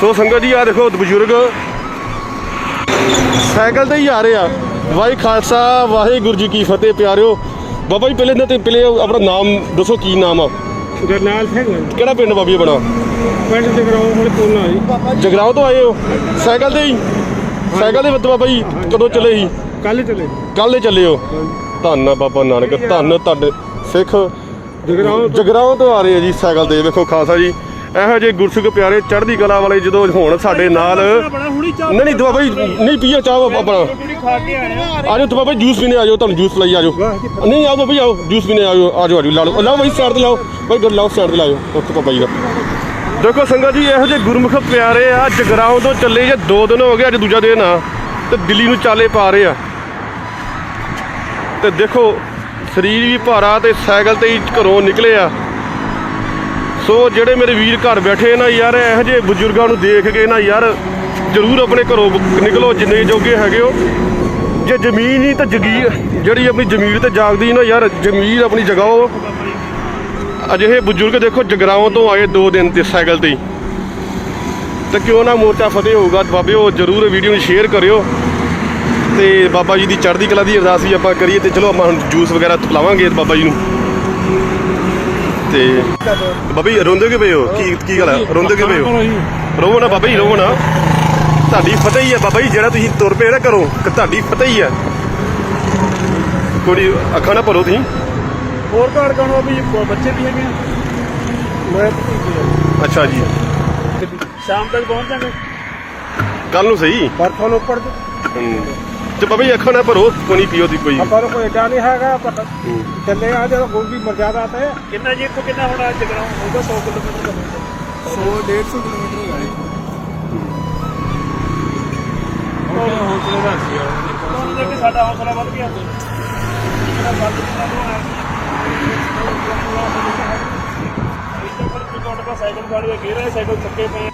ਸੋ ਸੰਗਤ ਜੀ ਆ ਦੇਖੋ ਬਜ਼ੁਰਗ। ਸਾਈਕਲ ਤੇ ਹੀ ਆ ਰਹੇ ਆ। ਵਾਹਿ ਖਾਲਸਾ ਵਾਹਿਗੁਰੂ ਜੀ ਕੀ ਫਤਿਹ ਪਿਆਰਿਓ। ਬਾਬਾ ਜੀ ਪਹਿਲੇ ਨਾ ਤੇ ਪਹਿਲੇ ਆਪਣਾ ਨਾਮ ਦੱਸੋ ਕੀ ਨਾਮ ਆ? ਜਰਨੈਲ ਸਿੰਘ ਕਿਹੜਾ ਪਿੰਡ ਬਾਬੀ ਬਣਾ ਪਿੰਡ ਦੇ ਗਰਾਉਂ ਹੁਣ ਕੋਨਾ ਜੀ। ਜਗਰਾਉਂ ਤੋਂ ਆਏ ਹੋ? ਸਾਈਕਲ ਤੇ ਹੀ? ਸਾਈਕਲ ਦੇ ਵਿੱਚ ਬਾਬਾ ਜੀ ਕਦੋਂ ਚੱਲੇ ਸੀ? ਕੱਲ ਚਲੇ ਕੱਲ ਚੱਲੇ ਹੋ? ਧੰਨ ਆ ਬਾਬਾ ਨਾਨਕ ਧੰਨ ਤੁਹਾਡੇ ਸਿੱਖ। ਜਗਰਾਉਂ ਜਗਰਾਉਂ ਤੋਂ ਆ ਰਹੇ ਆ ਜੀ ਸਾਈਕਲ ਤੇ ਵੇਖੋ ਖਾਲਸਾ ਜੀ। ਇਹੋ ਜਿਹੇ ਗੁਰਸਿੱਖ ਪਿਆਰੇ ਚੜ੍ਹਦੀ ਕਲਾ ਵਾਲੇ ਜਦੋਂ ਹੋਣ ਸਾਡੇ ਨਾਲ। ਨਹੀਂ ਨਹੀਂ ਬਾਬਾ ਜੀ ਨਹੀਂ ਪੀਓ ਚਾਹ ਆਪਣਾ। ਕੇ ਆ। ਆਜੋ ਬਾਬਾ ਜੀ ਜੂਸ ਪੀਣੇ ਆਜੋ ਤੁਹਾਨੂੰ ਜੂਸ ਲਈ ਆਜੋ ਨਹੀਂ ਆਓ ਜੀ ਆਓ ਜੂਸ ਪੀਣੇ ਆਜੋ ਆਜੋ ਆਜੋ ਲਾ ਲਓ। ਲਾਓ ਬਾਈ ਸਾਈਡ ਤੇ ਲਾਓ। ਬਾਈ ਗੱਲ ਲਾਓ ਸਾਈਡ ਤੇ ਲਾਓ। ਉੱਥੇ ਬਾਬਾ ਜੀ ਦਾ। ਦੇਖੋ ਸੰਗਤ ਜੀ ਇਹੋ ਜਿਹੇ ਗੁਰਮੁਖ ਪਿਆਰੇ ਆ ਜਗਰਾਉਂ ਤੋਂ ਚੱਲੇ ਜੇ ਦੋ ਦਿਨ ਹੋ ਗਏ ਅੱਜ ਦੂਜਾ ਦਿਨ ਆ ਤੇ ਦਿੱਲੀ ਨੂੰ ਚਾਲੇ ਪਾ ਰਹੇ ਆ। ਤੇ ਦੇਖੋ ਸਰੀਰ ਵੀ ਭਾਰਾ ਤੇ ਸਾਈਕਲ ਤੇ ਹੀ ਘਰੋਂ ਨਿਕਲੇ ਆ। ਸੋ ਜਿਹੜੇ ਮੇਰੇ ਵੀਰ ਘਰ ਬੈਠੇ ਨਾ ਯਾਰ, ਇਹੋ ਜਿਹੇ ਬਜ਼ੁਰਗਾਂ ਨੂੰ ਦੇਖ ਕੇ ਨਾ ਯਾਰ, ਜ਼ਰੂਰ ਆਪਣੇ ਘਰੋਂ ਨਿਕਲੋ, ਜਿੰਨੇ ਜੋਗੇ ਹੈਗੇ ਹੋ। ਜੇ ਜ਼ਮੀਨ ਹੀ ਤਾਂ ਜਗੀਰ ਜਿਹੜੀ ਆਪਣੀ ਜ਼ਮੀਰ ਤੇ ਜਾਗਦੀ ਨਾ ਯਾਰ ਜ਼ਮੀਰ ਆਪਣੀ ਜਗਾਓ। ਅਜਿਹੇ ਬਜ਼ੁਰਗ ਦੇਖੋ, ਜਗਰਾਉਂ ਤੋਂ ਆਏ ਦੋ ਦਿਨ ਤੇ ਸਾਈਕਲ ਤੇ ਹੀ। ਤੇ ਕਿਉਂ ਨਾ ਮੋਰਚਾ ਫਤਿਹ ਹੋਊਗਾ ਬਾਬੇ ਉਹ ਜ਼ਰੂਰ ਵੀਡੀਓ ਨੂੰ ਸ਼ੇਅਰ ਕਰਿਓ। ਤੇ ਬਾਬਾ ਜੀ ਦੀ ਚੜ੍ਹਦੀ ਕਲਾ ਦੀ ਅਰਦਾਸ ਵੀ ਆਪਾਂ ਕਰੀਏ ਤੇ ਚਲੋ ਆਪਾਂ ਹੁਣ ਜੂਸ ਵਗੈਰਾ ਪਿਲਾਵਾਂਗੇ ਬਾਬਾ ਜੀ ਨੂੰ। ਤੇ ਬਾਬਾ ਜੀ ਰੋਂਦੇ ਕਿਉਂ ਪਏ ਹੋ? ਕੀ ਕੀ ਗੱਲ ਹੈ ਰੋਂਦੇ ਕਿਉਂ ਪਏ ਹੋ? ਰੋਵੋ ਨਾ ਬਾਬਾ ਜੀ ਰੋਵੋ ਨਾ। ਤੁਹਾਡੀ ਫਤਿਹ ਹੀ ਹੈ ਬਾਬਾ ਜੀ ਜਿਹੜਾ ਤੁਸੀਂ ਤੁਰ ਪਏ ਨਾ ਕਰੋ ਕਿ ਤੁਹਾਡੀ ਫਤਿਹ ਹੀ ਹੈ ਕੋਈ ਅੱਖਾਂ ਨਾ ਭਰੋ ਤੁਸੀਂ। ਹੋਰ ਘਰ ਕਾਣੋ ਵੀ ਬੱਚੇ ਵੀ ਹੈਗੇ। ਮੈਂ ਅੱਛਾ ਜੀ। ਸ਼ਾਮ ਤੱਕ ਪਹੁੰਚ ਜਾਵਾਂਗੇ ਕੱਲ ਨੂੰ ਸਹੀ? ਬਰਫਾਂ ਨੂੰ ਉੱਪਰ ਹਮ। ਤੇ ਬਾਬਾ ਜੀ ਅੱਖਾਂ ਨਾ ਭਰੋ ਪਾਣੀ ਪੀਓ ਦੀ ਕੋਈ। ਆਪਾਂ ਨੂੰ ਕੋਈ ਏਡਾ ਨਹੀਂ ਹੈਗਾ ਪਤਾ ਚੱਲੇ ਆ ਜਦੋਂ ਕੋਈ ਵੀ ਮਰਜ਼ਾਦਾ ਆਤਾ ਹੈ ਕਿੰਨਾ ਜੀ ਇੱਥੋਂ ਕਿੰਨਾ ਹੋਣਾ ਜਗਰਾਉਂ? ਹੋਊਗਾ 100 ਕਿਲੋਮੀਟਰ ਦਾ 100 150 ਕਿਲੋਮੀਟਰ ਹੋਗਾ ਹੌਸਲਾ ਦਾ ਸੀ ਉਹਨਾਂ ਦੇ ਕਿ ਸਾਡਾ ਹੌਸਲਾ ਵੱਧ ਗਿਆ ਜਿਹੜਾ ਵੱਧ ਗਿਆ ਸਾਈਕਲ ਗਾੜੀ ਗੇਰ ਹੈ ਸਾਈਕਲ ਥੱਕੇ ਪਏ